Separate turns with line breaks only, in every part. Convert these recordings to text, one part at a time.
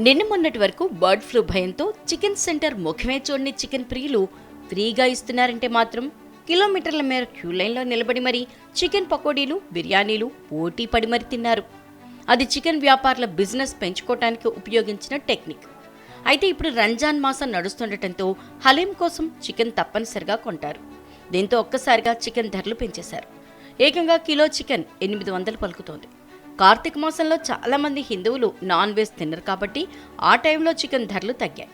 నిన్న మొన్నటి వరకు బర్డ్ ఫ్లూ భయంతో చికెన్ సెంటర్ ముఖమే చూడని చికెన్ ప్రియులు ఫ్రీగా ఇస్తున్నారంటే మాత్రం కిలోమీటర్ల మేర క్యూ లైన్లో నిలబడి మరీ చికెన్ పకోడీలు బిర్యానీలు పోటీ పడి మరీ తిన్నారు. అది చికెన్ వ్యాపారుల బిజినెస్ పెంచుకోవటానికి ఉపయోగించిన టెక్నిక్. అయితే ఇప్పుడు రంజాన్ మాసం నడుస్తుండటంతో హలీం కోసం చికెన్ తప్పనిసరిగా కొంటారు. దీంతో ఒక్కసారిగా చికెన్ ధరలు పెంచేశారు. ఏకంగా కిలో చికెన్ ఎనిమిది వందలు పలుకుతోంది. కార్తీక మాసంలో చాలా మంది హిందువులు నాన్ వెజ్ తినరు కాబట్టి ఆ టైంలో చికెన్ ధరలు తగ్గాయి.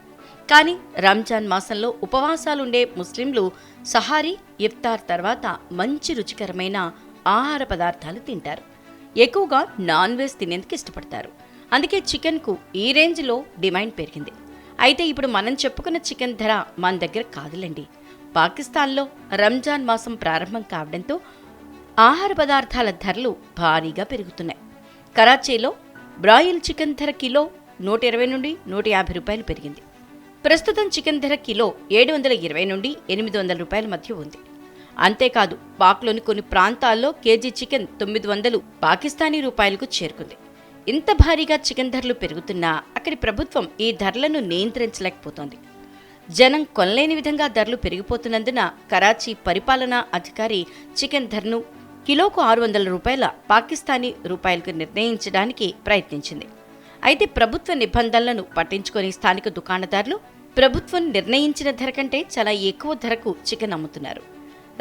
కానీ రంజాన్ మాసంలో ఉపవాసాలుండే ముస్లింలు సహారీ ఇఫ్తార్ తర్వాత మంచి రుచికరమైన ఆహార పదార్థాలు తింటారు. ఎక్కువగా నాన్ వెజ్ తినేందుకు ఇష్టపడతారు. అందుకే చికెన్కు ఈ రేంజ్లో డిమాండ్ పెరిగింది. అయితే ఇప్పుడు మనం చెప్పుకున్న చికెన్ ధర మన దగ్గర కాదులేండి. పాకిస్తాన్లో రంజాన్ మాసం ప్రారంభం కావడంతో ఆహార పదార్థాల ధరలు భారీగా పెరుగుతున్నాయి. కరాచీలో బ్రాయిల్ చికెన్ ధర కిలో నూట ఇరవై నుండి నూట యాభై రూపాయలు పెరిగింది. ప్రస్తుతం చికెన్ ధర కిలో ఏడు వందల ఇరవై నుండి ఎనిమిది వందల రూపాయల మధ్య ఉంది. అంతేకాదు పాక్లోని కొన్ని ప్రాంతాల్లో కేజీ చికెన్ తొమ్మిది వందలు పాకిస్తానీ రూపాయలకు చేరుకుంది. ఇంత భారీగా చికెన్ ధరలు పెరుగుతున్నా అక్కడి ప్రభుత్వం ఈ ధరలను నియంత్రించలేకపోతోంది. జనం కొనలేని విధంగా ధరలు పెరిగిపోతున్నందున కరాచీ పరిపాలనా అధికారి చికెన్ ధరను కిలోకు ఆరు వందల రూపాయల పాకిస్తానీ రూపాయలకు నిర్ణయించడానికి ప్రయత్నించింది. అయితే ప్రభుత్వ నిబంధనలను పట్టించుకొని స్థానిక దుకాణదారులు ప్రభుత్వం నిర్ణయించిన ధర కంటే చాలా ఎక్కువ ధరకు చికెన్ అమ్ముతున్నారు.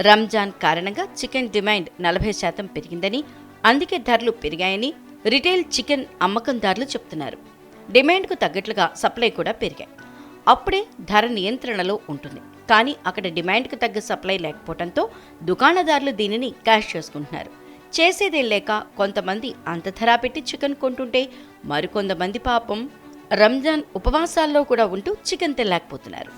రంజాన్ కారణంగా చికెన్ డిమాండ్ నలభై శాతం పెరిగిందని అందుకే ధరలు పెరిగాయని రిటైల్ చికెన్ అమ్మకందారులు చెప్తున్నారు. డిమాండ్కు తగ్గట్లుగా సప్లై కూడా పెరిగాయి. అప్పుడే ధర నియంత్రణలో ఉంటుంది. కానీ అక్కడ డిమాండ్కి తగ్గ సప్లై లేకపోవడంతో దుకాణదారులు దీనిని క్యాష్ చేసుకుంటున్నారు. చేసేదే లేక కొంతమంది అంత ధర పెట్టి చికెన్ కొంటుంటే మరికొంతమంది పాపం రంజాన్ ఉపవాసాల్లో కూడా ఉంటూ చికెన్ తినలేకపోతున్నారు.